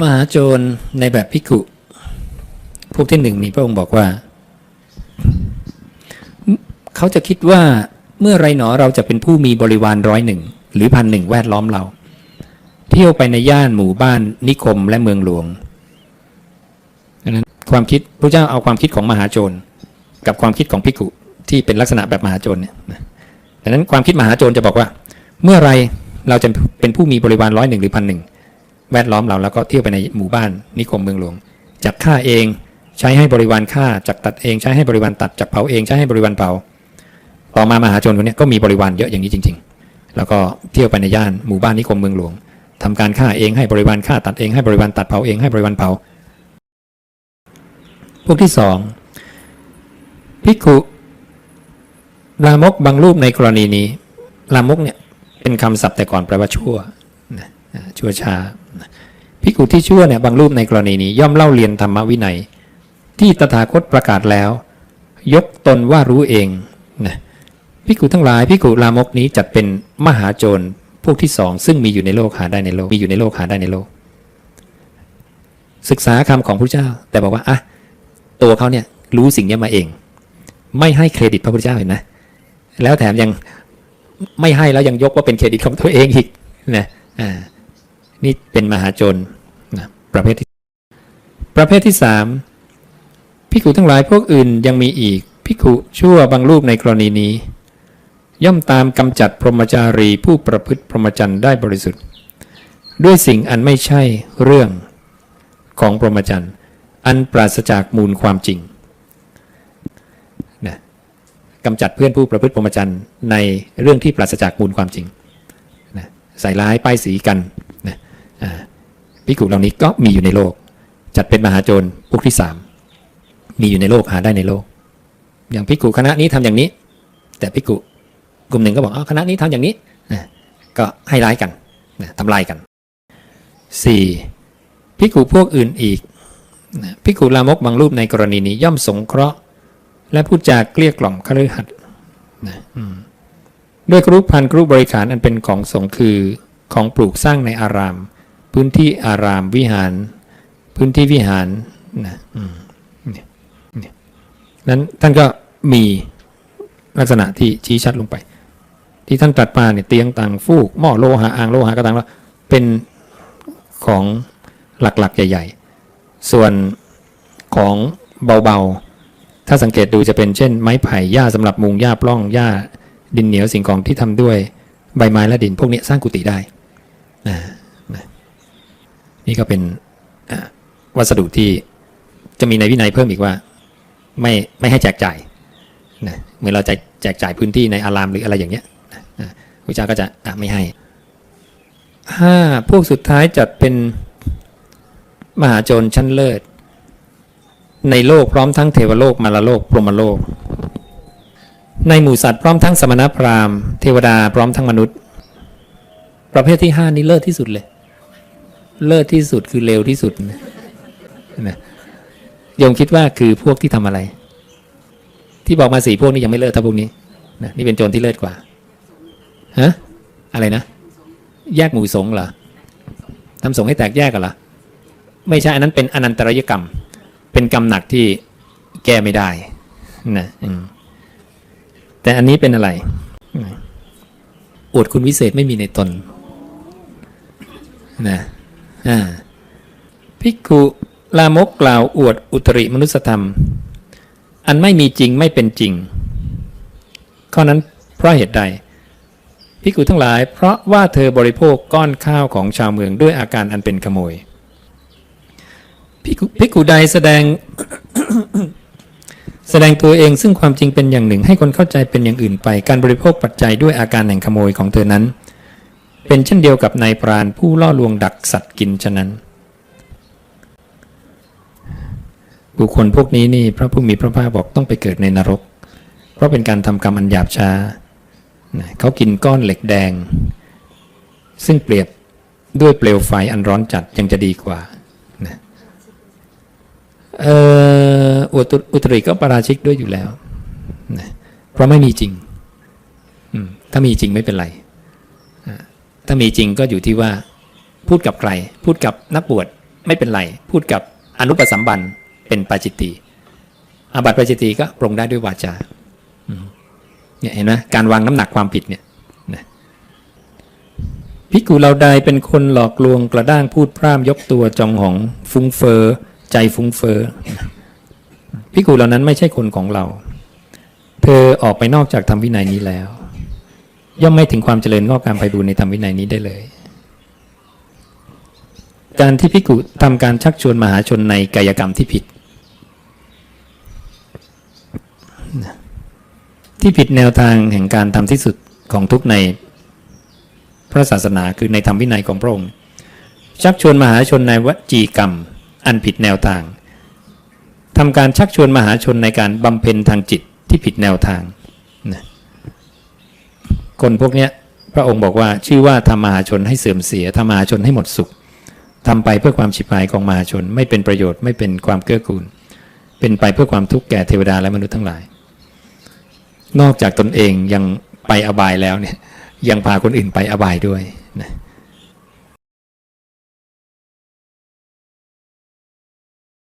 มหาโจรในแบบพิกุพวกที่หนึ่งนี่พระองค์บอกว่า เขาจะคิดว่าเมื่อไรหนอเราจะเป็นผู้มีบริวารร้อยหนึ่งหรือพันหนึ่งแวดล้อมเรา เที่ยวไปในย่านหมู่บ้านนิคมและเมืองหลวงดังนั้นความคิดพระเจ้าเอาความคิดของมหาโจรกับความคิดของพิกุที่เป็นลักษณะแบบมหาโจรเนี่ยดังนั้นความคิดมหาโจรจะบอกว่า เมื่อไรเราจะเป็นผู้มีบริวารร้อยหนึ่งหรือพันหนึ่ง แวดล้อมเราแล้วก็เที่ยวไปในหมู่บ้านนิคมเมืองหลวงจักฆ่าเองใช้ให้บริวารฆ่าจักตัดเองใช้ให้บริวารตัดจักเผาเองใช้ให้บริวารเผาต่อมามหาโจรคนนี้ก็มีบริวารเยอะอย่างนี้จริง ๆ แล้วก็เที่ยวไปในย่านหมู่บ้านนิคมเมืองหลวงทำการฆ่าเองให้บริวารฆ่าตัดเองให้บริวารตัดเผาเองให้บริวารเผาพวกที่สองภิกขุลามกบางรูปในกรณีนี้ ลามกเนี่ยเป็นคำศัพท์แต่ก่อนแปลว่าชั่ว ชั่วช้านะภิกขุที่ชั่วเนี่ยบางรูปในกรณีนี้ย่อมเล่าเรียนธรรมวินัย ที่ตถาคตประกาศแล้ว ยกตนว่ารู้เองนะภิกขุทั้งหลายภิกขุลามกนี้จัดเป็นมหาโจรพวกที่สองซึ่งมีอยู่ในโลกหาได้ในโลกมีอยู่ในโลกหาได้ในโลก ศึกษาคำของพระเจ้า แต่บอกว่าอะตัวเขาเนี่ยรู้สิ่งนี้มาเอง ไม่ให้เครดิตพระพุทธเจ้าเห็นนะแล้วแถมยังไม่ให้แล้วยังยกว่าเป็นเครดิตของตัวเองอีกนะอ่า นี่เป็นมหาโจรนะประเภทที่ประเภทที่สามพิกุทั้งหลายพวกอื่นยังมีอีกพิกุชั่วบางรูปในกรณีนี้ ย่อมตามกำจัดพรหมจารีผู้ประพฤติพรหมจรรย์ได้บริสุทธิ์ ด้วยสิ่งอันไม่ใช่เรื่องของพรหมจรรย์อันปราศจากมูลความจริงนะกำจัดเพื่อนผู้ประพฤติพรหมจรรย์ในเรื่องที่ปราศจากมูลความจริงนะใส่ร้ายป้ายสีกัน พิกุเหล่านี้ก็มีอยู่ในโลก จัดเป็นมหาโจรพวกที่สามมีอยู่ในโลกหาได้ในโลก อย่างพิกุคณะนี้ทำอย่างนี้ แต่พิกุกลุ่มหนึ่งก็บอกอ๋อคณะนี้ทำอย่างนี้นะก็ให้ร้ายกันนะทำลายกันสี่พิกุพวกอื่นอีกนะพิกุลามกบางรูปในกรณีนี้ย่อมสงเคราะห์ และพูดจาเกลี้ยกล่อมคฤหัสถ์นะด้วยกรุพันกรุบริขารอันเป็นของสงฆ์คือของปลูกสร้างในอาราม พื้นที่อารามวิหาร พื้นที่วิหารนะนั้นท่านก็มีลักษณะที่ชี้ชัดลงไป ที่ท่านตรัสมาเนี่ยเตียงต่างฟูกหม้อโลหะอ่างโลหะกระตังแล้วเป็นของหลักๆ ใหญ่ ๆ ส่วนของเบาๆ ถ้าสังเกตดูจะเป็นเช่น ไม้ไผ่หญ้าสำหรับมุงหญ้าปล้องหญ้าดินเหนียวสิ่งของที่ทำด้วยใบไม้และดินพวกนี้สร้างกุฏิได้ นี่ก็เป็นวัสดุที่จะมีในวินัยเพิ่มอีกว่า ไม่ไม่ให้แจกจ่ายนะเหมือนเราจะแจกจ่ายพื้นที่ในอารามหรืออะไรอย่างเงี้ยนะพระเจ้าก็จะอะไม่ให้ห้าพวกสุดท้ายจัดเป็นมหาโจรชั้นเลิศ ในโลกพร้อมทั้งเทวโลกมารโลก พรหมโลก ในหมู่สัตว์พร้อมทั้งสมณพราหมณ์เทวดาพร้อมทั้งมนุษย์ ประเภทที่ห้านี้เลิศที่สุดเลย เลิศที่สุดคือเลวที่สุดนะนะโยมคิดว่าคือพวกที่ทำอะไร ที่บอกมาสี่พวกนี้ยังไม่เลิศเท่าพวกนี้นะนี่เป็นโจรที่เลิศกว่าฮะอะไรนะแยกหมู่สงเหรอทำสงให้แตกแยกกันเหรอไม่ใช่อันนั้นเป็นอนันตรยกรรม เป็นกรรมหนักที่แก้ไม่ได้นะอืมแต่อันนี้เป็นอะไรอวดคุณวิเศษไม่มีในตนนะ ภิกขุลามกกล่าวอวดอุตริมนุสธรรม อันไม่มีจริงไม่เป็นจริง ข้อนั้นเพราะเหตุใด ภิกขุทั้งหลาย เพราะว่าเธอบริโภคก้อนข้าวของชาวเมืองด้วยอาการอันเป็นขโมย ภิกขุภิกขุใดแสดง แสดงตัวเองซึ่งความจริงเป็นอย่างหนึ่งให้คนเข้าใจเป็นอย่างอื่นไป การบริโภคปัจจัยด้วยอาการแห่งขโมยของเธอนั้น เป็นเช่นเดียวกับนายปราณผู้ล่อลวงดักสัตว์กินฉะนั้น บุคคลพวกนี้นี่พระผู้มีพระภาคบอกต้องไปเกิดในนรก เพราะเป็นการทำกรรมอันหยาบช้า เขากินก้อนเหล็กแดง ซึ่งเปรียบด้วยเปลวไฟอันร้อนจัดยังจะดีกว่าอุตอุตริก็ปาราชิกด้วยอยู่แล้ว เพราะไม่มีจริง ถ้ามีจริงไม่เป็นไร ถ้ามีจริงก็อยู่ที่ว่า พูดกับใคร พูดกับนักบวชไม่เป็นไร พูดกับอนุปสัมบันเป็นปาจิตตีอาบัติปาจิตตีก็ปรงได้ด้วยวาจาเนี่ยเห็นไหมการวางน้ำหนักความผิดเนี่ยนะพิกูเราใดเป็นคนหลอกลวงกระด้างพูดพร่ำยกตัวจองหองฟุ้งเฟอใจฟุ้งเฟ้อพิกูเหล่านั้นไม่ใช่คนของเรา เธอออกไปนอกจากธรรมวินัยนี้แล้ว ย่อมไม่ถึงความเจริญงอกงามไพบูรณ์ในธรรมวินัยนี้ได้เลย การที่พิกุทำการชักชวนมหาชนในกายกรรมที่ผิด ที่ผิดแนวทางแห่งการทำที่สุดของทุกในพระศาสนาคือในธรรมวินัยของพระองค์ชักชวนมหาชนในวจีกรรม อันผิดแนวทางทำการชักชวนมหาชนในการบำเพ็ญทางจิตที่ผิดแนวทางนะ คนพวกเนี้ยพระองค์บอกว่าชื่อว่าทำมหาชนให้เสื่อมเสียทำมหาชนให้หมดสุขทำไปเพื่อความฉิบหายของมหาชน ไม่เป็นประโยชน์ไม่เป็นความเกื้อกูล เป็นไปเพื่อความทุกข์แก่เทวดาและมนุษย์ทั้งหลาย นอกจากตนเองยังไปอบายแล้วเนี่ยยังพาคนอื่นไปอบายด้วย